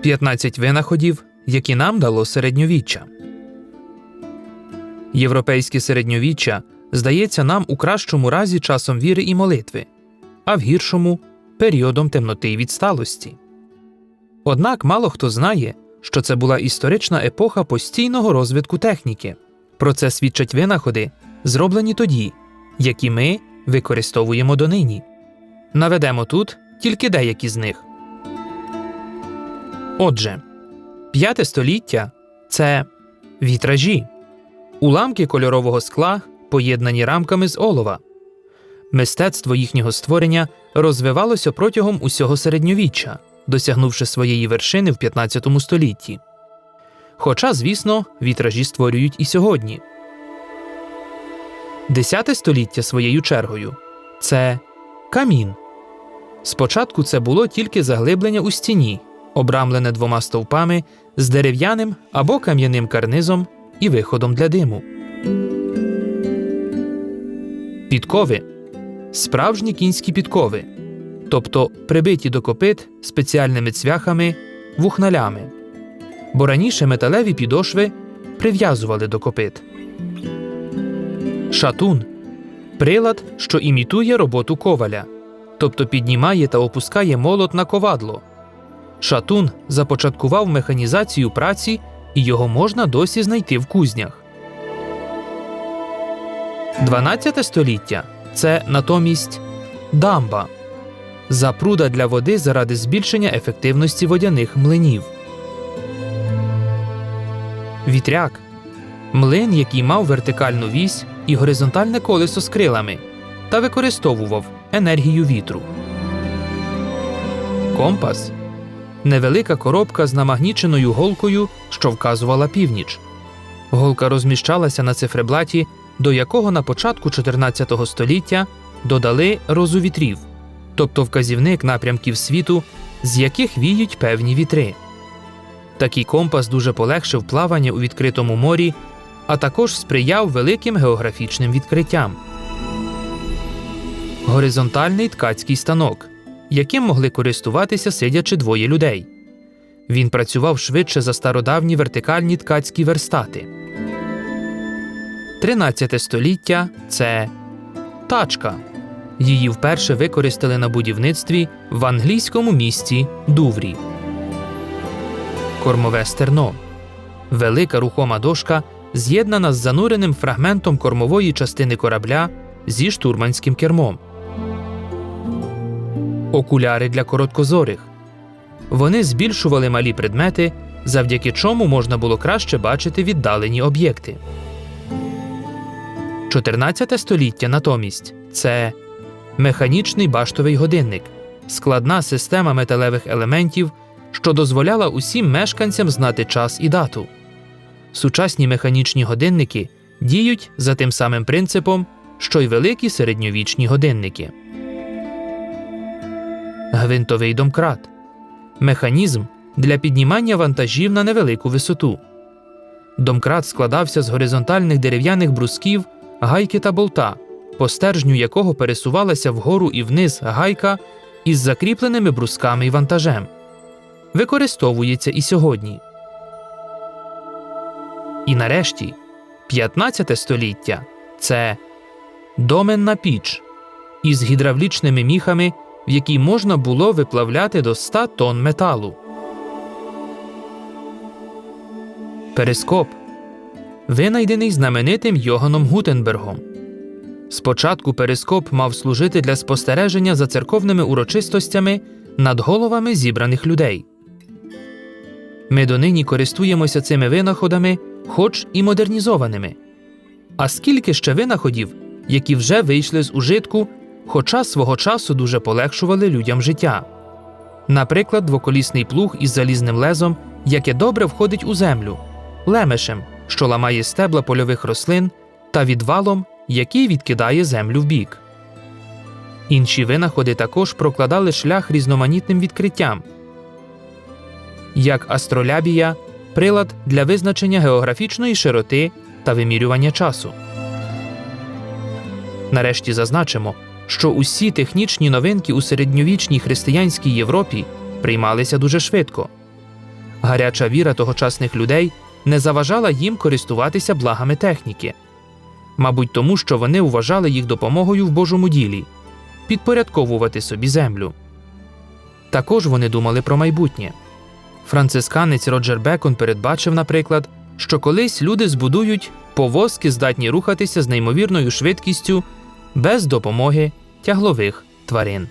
15 винаходів, які нам дало середньовіччя. Європейське середньовіччя здається нам у кращому разі часом віри і молитви, а в гіршому періодом темноти й відсталості. Однак мало хто знає, що це була історична епоха постійного розвитку техніки. Про це свідчать винаходи, зроблені тоді, які ми використовуємо донині. Наведемо тут тільки деякі з них. Отже, п'яте століття це вітражі, уламки кольорового скла, поєднані рамками з олова. Мистецтво їхнього створення розвивалося протягом усього середньовіччя, досягнувши своєї вершини в 15 столітті. Хоча, звісно, вітражі створюють і сьогодні. Десяте століття своєю чергою це камін. Спочатку це було тільки заглиблення у стіні, обрамлене двома стовпами з дерев'яним або кам'яним карнизом і виходом для диму. Підкови справжні кінські підкови, тобто прибиті до копит спеціальними цвяхами, вухналями, бо раніше металеві підошви прив'язували до копит. Шатун прилад, що імітує роботу коваля, тобто піднімає та опускає молот на ковадло. Шатун започаткував механізацію праці, і його можна досі знайти в кузнях. 12 століття це натомість дамба запруда для води заради збільшення ефективності водяних млинів. Вітряк млин, який мав вертикальну вісь і горизонтальне колесо з крилами та використовував енергію вітру. Компас невелика коробка з намагніченою голкою, що вказувала північ. Голка розміщалася на цифреблаті, до якого на початку 14 століття додали розу вітрів, тобто вказівник напрямків світу, з яких віють певні вітри. Такий компас дуже полегшив плавання у відкритому морі, а також сприяв великим географічним відкриттям. Горизонтальний ткацький станок, яким могли користуватися сидячи двоє людей. Він працював швидше за стародавні вертикальні ткацькі верстати. 13 століття це тачка. Її вперше використали на будівництві в англійському місті Дуврі. Кормове стерно велика рухома дошка, з'єднана з зануреним фрагментом кормової частини корабля зі штурманським кермом. Окуляри для короткозорих. Вони збільшували малі предмети, завдяки чому можна було краще бачити віддалені об'єкти. 14 століття натомість це механічний баштовий годинник, складна система металевих елементів, що дозволяла усім мешканцям знати час і дату. Сучасні механічні годинники діють за тим самим принципом, що й великі середньовічні годинники. Гвинтовий домкрат механізм для піднімання вантажів на невелику висоту. Домкрат складався з горизонтальних дерев'яних брусків, гайки та болта, по стержню якого пересувалася вгору і вниз гайка із закріпленими брусками і вантажем. Використовується і сьогодні. І нарешті 15 століття це доменна піч із гідравлічними міхами, в якій можна було виплавляти до 100 тонн металу. Перископ винайдений знаменитим Йоганом Гутенбергом. Спочатку перископ мав служити для спостереження за церковними урочистостями над головами зібраних людей. Ми донині користуємося цими винаходами, хоч і модернізованими. А скільки ще винаходів, які вже вийшли з ужитку, хоча свого часу дуже полегшували людям життя. Наприклад, двоколісний плуг із залізним лезом, яке добре входить у землю, лемешем, що ламає стебла польових рослин, та відвалом, який відкидає землю вбік. Інші винаходи також прокладали шлях різноманітним відкриттям, як астролябія, прилад для визначення географічної широти та вимірювання часу. Нарешті зазначимо, що усі технічні новинки у середньовічній християнській Європі приймалися дуже швидко. Гаряча віра тогочасних людей не заважала їм користуватися благами техніки, мабуть, тому що вони вважали їх допомогою в Божому ділі підпорядковувати собі землю. Також вони думали про майбутнє. Францисканець Роджер Бекон передбачив, наприклад, що колись люди збудують повозки, здатні рухатися з неймовірною швидкістю без допомоги тяглових тварин.